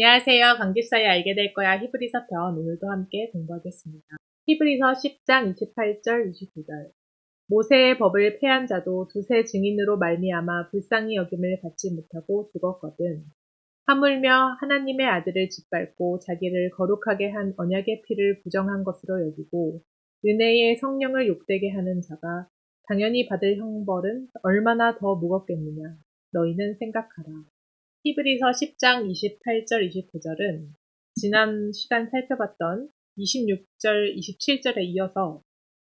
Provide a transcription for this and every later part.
안녕하세요. 강집사에 알게 될 거야 히브리서 편 오늘도 함께 공부하겠습니다. 히브리서 10장 28절 29절 모세의 법을 폐한 자도 두세 증인으로 말미암아 불쌍히 여김을 받지 못하고 죽었거든. 하물며 하나님의 아들을 짓밟고 자기를 거룩하게 한 언약의 피를 부정한 것으로 여기고 은혜의 성령을 욕되게 하는 자가 당연히 받을 형벌은 얼마나 더 무겁겠느냐. 너희는 생각하라. 히브리서 10장 28절 29절은 지난 시간 살펴봤던 26절 27절에 이어서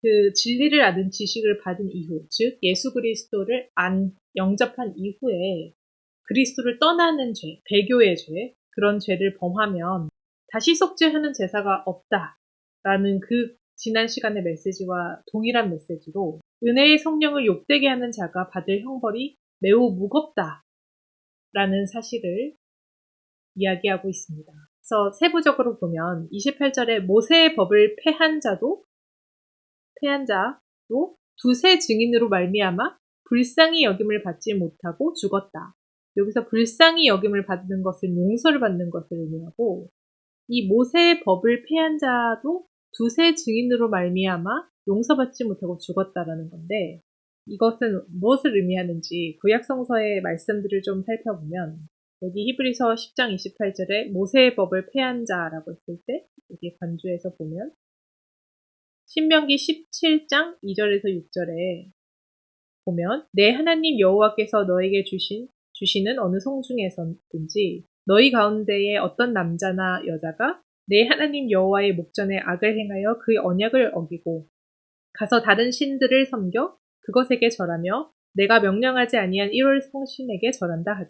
그 진리를 아는 지식을 받은 이후, 즉 예수 그리스도를 안 영접한 이후에 그리스도를 떠나는 죄, 배교의 죄, 그런 죄를 범하면 다시 속죄하는 제사가 없다라는 그 지난 시간의 메시지와 동일한 메시지로 은혜의 성령을 욕되게 하는 자가 받을 형벌이 매우 무겁다 라는 사실을 이야기하고 있습니다. 그래서 세부적으로 보면 28절에 모세의 법을 폐한 자도 폐한 자도 두세 증인으로 말미암아 불쌍히 여김을 받지 못하고 죽었다. 여기서 불쌍히 여김을 받는 것은 용서를 받는 것을 의미하고 이 모세의 법을 폐한 자도 두세 증인으로 말미암아 용서받지 못하고 죽었다라는 건데 이것은 무엇을 의미하는지 구약성서의 말씀들을 좀 살펴보면 여기 히브리서 10장 28절에 모세의 법을 폐한 자라고 했을 때 여기 간주에서 보면 신명기 17장 2절에서 6절에 보면 내 하나님 여호와께서 너에게 주신 주시는 어느 성중에서든지 너희 가운데에 어떤 남자나 여자가 내 하나님 여호와의 목전에 악을 행하여 그 언약을 어기고 가서 다른 신들을 섬겨 그것에게 절하며 내가 명령하지 아니한 1월 성신에게 절한다 하자.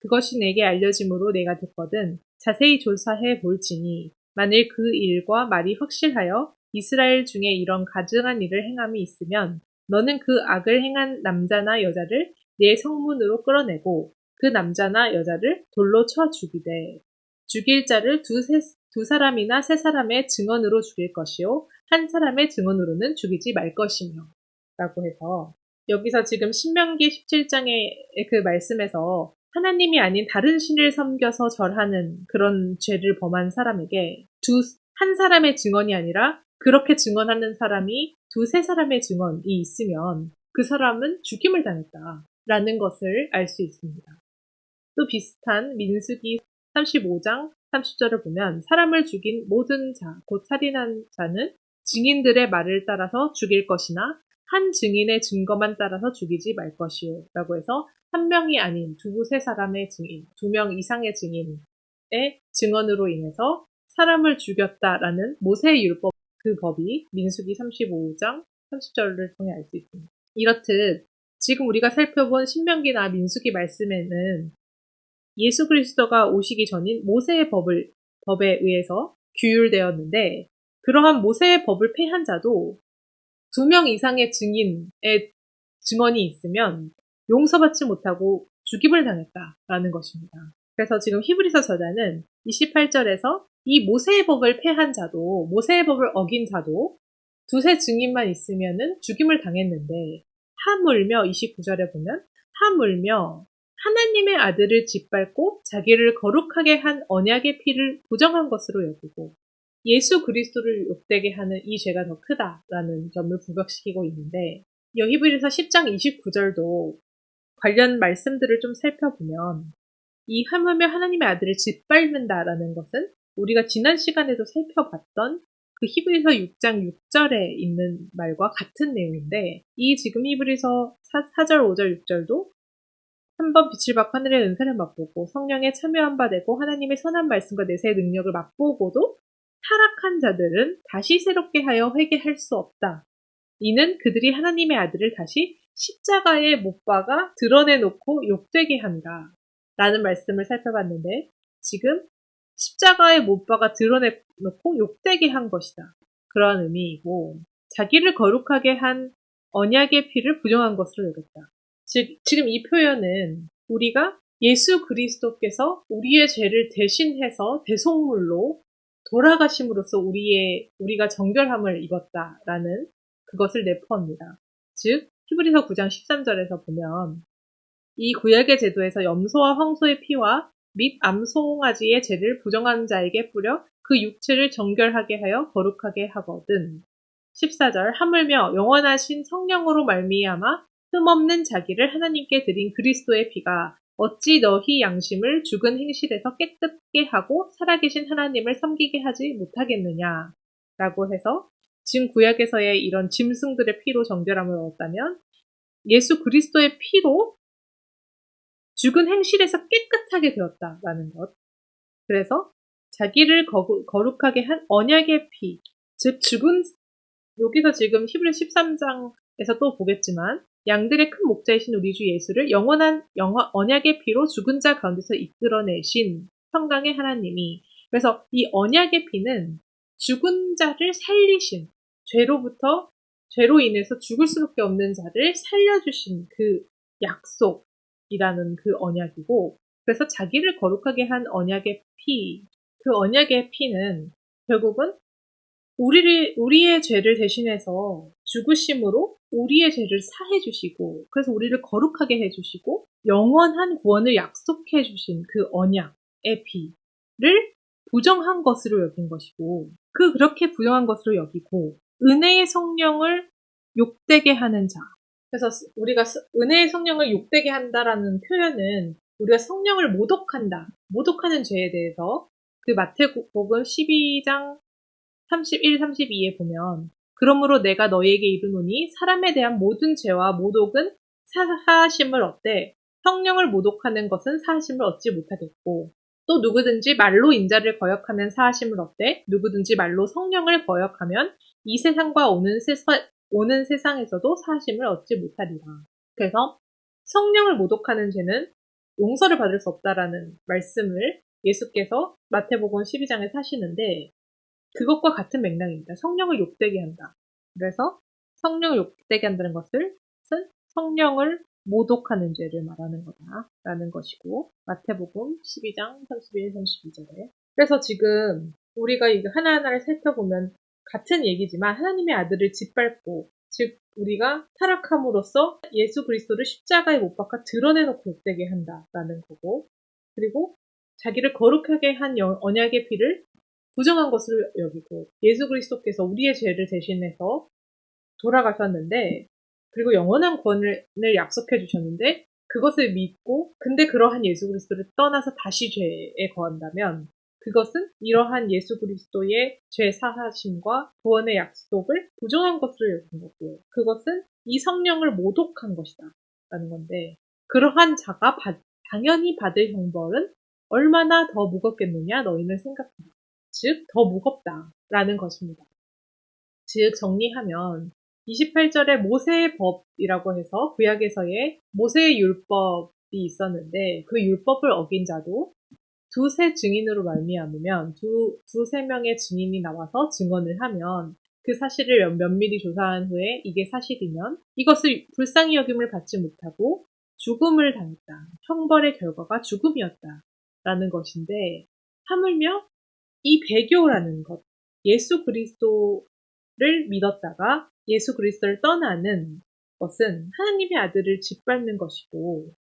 그것이 내게 알려짐으로 내가 듣거든 자세히 조사해 볼지니 만일 그 일과 말이 확실하여 이스라엘 중에 이런 가증한 일을 행함이 있으면 너는 그 악을 행한 남자나 여자를 내 성문으로 끌어내고 그 남자나 여자를 돌로 쳐 죽이되 죽일 자를 두, 세, 두 사람이나 세 사람의 증언으로 죽일 것이요 한 사람의 증언으로는 죽이지 말 것이며 라고 해서 여기서 지금 신명기 17장의 그 말씀에서 하나님이 아닌 다른 신을 섬겨서 절하는 그런 죄를 범한 사람에게 두, 한 사람의 증언이 아니라 그렇게 증언하는 사람이 두세 사람의 증언이 있으면 그 사람은 죽임을 당했다 라는 것을 알 수 있습니다. 또 비슷한 민수기 35장 30절을 보면 사람을 죽인 모든 자, 곧 살인한 자는 증인들의 말을 따라서 죽일 것이나 한 증인의 증거만 따라서 죽이지 말 것이요. 라고 해서 한 명이 아닌 두 세 사람의 증인, 두 명 이상의 증인의 증언으로 인해서 사람을 죽였다라는 모세의 율법 그 법이 민수기 35장 30절을 통해 알 수 있습니다. 이렇듯 지금 우리가 살펴본 신명기나 민수기 말씀에는 예수 그리스도가 오시기 전인 모세의 법을 법에 의해서 규율되었는데 그러한 모세의 법을 폐한 자도 두 명 이상의 증인의 증언이 있으면 용서받지 못하고 죽임을 당했다라는 것입니다. 그래서 지금 히브리서 저자는 28절에서 이 모세의 법을 폐한 자도 모세의 법을 어긴 자도 두세 증인만 있으면은 죽임을 당했는데 하물며 29절에 보면 하물며 하나님의 아들을 짓밟고 자기를 거룩하게 한 언약의 피를 부정한 것으로 여기고 예수 그리스도를 욕되게 하는 이 죄가 더 크다라는 점을 부각시키고 있는데 여히브리서 10장 29절도 관련 말씀들을 좀 살펴보면 이 하물며 하나님의 아들을 짓밟는다라는 것은 우리가 지난 시간에도 살펴봤던 그 히브리서 6장 6절에 있는 말과 같은 내용인데 이 지금 히브리서 4, 절 5절, 6절도 한 번 빛을 받고 하늘의 은사를 맛보고 성령에 참여한 바 되고 하나님의 선한 말씀과 내세의 능력을 맛보고도 타락한 자들은 다시 새롭게 하여 회개할 수 없다. 이는 그들이 하나님의 아들을 다시 십자가에 못 박아 드러내놓고 욕되게 한다. 라는 말씀을 살펴봤는데 지금 십자가에 못 박아 드러내놓고 욕되게 한 것이다. 그러한 의미이고 자기를 거룩하게 한 언약의 피를 부정한 것으로 여겼다. 즉 지금 이 표현은 우리가 예수 그리스도께서 우리의 죄를 대신해서 대속물로 돌아가심으로써 우리의 우리가 정결함을 입었다라는 그것을 내포합니다. 즉 히브리서 9장 13절에서 보면 이 구약의 제도에서 염소와 황소의 피와 및 암송아지의 죄를 부정하는 자에게 뿌려 그 육체를 정결하게 하여 거룩하게 하거든. 14절 하물며 영원하신 성령으로 말미암아 흠없는 자기를 하나님께 드린 그리스도의 피가 어찌 너희 양심을 죽은 행실에서 깨끗게 하고 살아계신 하나님을 섬기게 하지 못하겠느냐 라고 해서 지금 구약에서의 이런 짐승들의 피로 정결함을 얻었다면 예수 그리스도의 피로 죽은 행실에서 깨끗하게 되었다라는 것. 그래서 자기를 거룩하게 한 언약의 피, 즉 죽은 여기서 지금 히브리 13장 에서 또 보겠지만 양들의 큰 목자이신 우리 주 예수를 영원한 영화, 언약의 피로 죽은 자 가운데서 이끌어내신 평강의 하나님이. 그래서 이 언약의 피는 죽은 자를 살리신 죄로부터 죄로 인해서 죽을 수밖에 없는 자를 살려주신 그 약속이라는 그 언약이고 그래서 자기를 거룩하게 한 언약의 피, 그 언약의 피는 결국은 우리를, 우리의 죄를 대신해서 죽으심으로 우리의 죄를 사해 주시고, 그래서 우리를 거룩하게 해 주시고, 영원한 구원을 약속해 주신 그 언약의 피를 부정한 것으로 여긴 것이고, 그 그렇게 부정한 것으로 여기고, 은혜의 성령을 욕되게 하는 자. 그래서 우리가 은혜의 성령을 욕되게 한다라는 표현은 우리가 성령을 모독한다, 모독하는 죄에 대해서 그 마태복음 12장 31, 32에 보면 그러므로 내가 너희에게 이르노니 사람에 대한 모든 죄와 모독은 사하심을 얻되 성령을 모독하는 것은 사하심을 얻지 못하겠고 또 누구든지 말로 인자를 거역하면 사하심을 얻되 누구든지 말로 성령을 거역하면 이 세상과 오는, 세사, 오는 세상에서도 사하심을 얻지 못하리라. 그래서 성령을 모독하는 죄는 용서를 받을 수 없다라는 말씀을 예수께서 마태복음 12장에 사시는데 그것과 같은 맥락입니다. 성령을 욕되게 한다. 그래서 성령을 욕되게 한다는 것을 성령을 모독하는 죄를 말하는 거다라는 것이고 마태복음 12장 31, 32절에 그래서 지금 우리가 이거 하나하나를 살펴보면 같은 얘기지만 하나님의 아들을 짓밟고 즉 우리가 타락함으로써 예수 그리스도를 십자가에 못 박아 드러내놓고 욕되게 한다라는 거고 그리고 자기를 거룩하게 한 언약의 피를 부정한 것을 여기고 예수 그리스도께서 우리의 죄를 대신해서 돌아가셨는데 그리고 영원한 구원을 약속해 주셨는데 그것을 믿고 근데 그러한 예수 그리스도를 떠나서 다시 죄에 거한다면 그것은 이러한 예수 그리스도의 죄 사하심과 구원의 약속을 부정한 것으로 여긴 거고 그것은 이 성령을 모독한 것이다 라는 건데 그러한 자가 바, 당연히 받을 형벌은 얼마나 더 무겁겠느냐 너희는 생각해라. 즉, 더 무겁다 라는 것입니다. 즉, 정리하면 28절에 모세의 법이라고 해서 구약에서의 모세의 율법이 있었는데 그 율법을 어긴 자도 두세 증인으로 말미암으면 두 두세 명의 증인이 나와서 증언을 하면 그 사실을 면밀히 조사한 후에 이게 사실이면 이것을 불쌍히 여김을 받지 못하고 죽음을 당했다. 형벌의 결과가 죽음이었다 라는 것인데 하물며 이 배교라는 것, 예수 그리스도를 믿었다가 예수 그리스도를 떠나는 것은 하나님의 아들을 짓밟는 것이고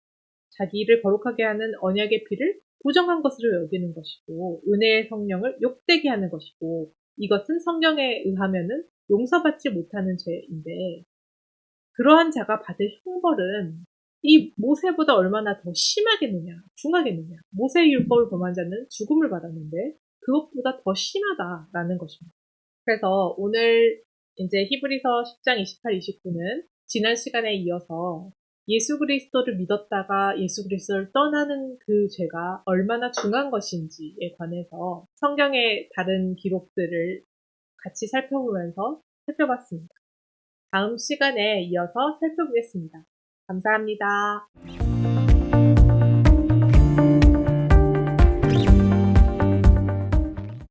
자기를 거룩하게 하는 언약의 피를 부정한 것으로 여기는 것이고 은혜의 성령을 욕되게 하는 것이고 이것은 성경에 의하면은 용서받지 못하는 죄인데 그러한 자가 받을 형벌은 이 모세보다 얼마나 더 심하겠느냐, 중하겠느냐. 모세의 율법을 범한 자는 죽음을 받았는데 그것보다 더 심하다라는 것입니다. 그래서 오늘 이제 히브리서 10장 28, 29는 지난 시간에 이어서 예수 그리스도를 믿었다가 예수 그리스도를 떠나는 그 죄가 얼마나 중한 것인지에 관해서 성경의 다른 기록들을 같이 살펴보면서 살펴봤습니다. 다음 시간에 이어서 살펴보겠습니다. 감사합니다.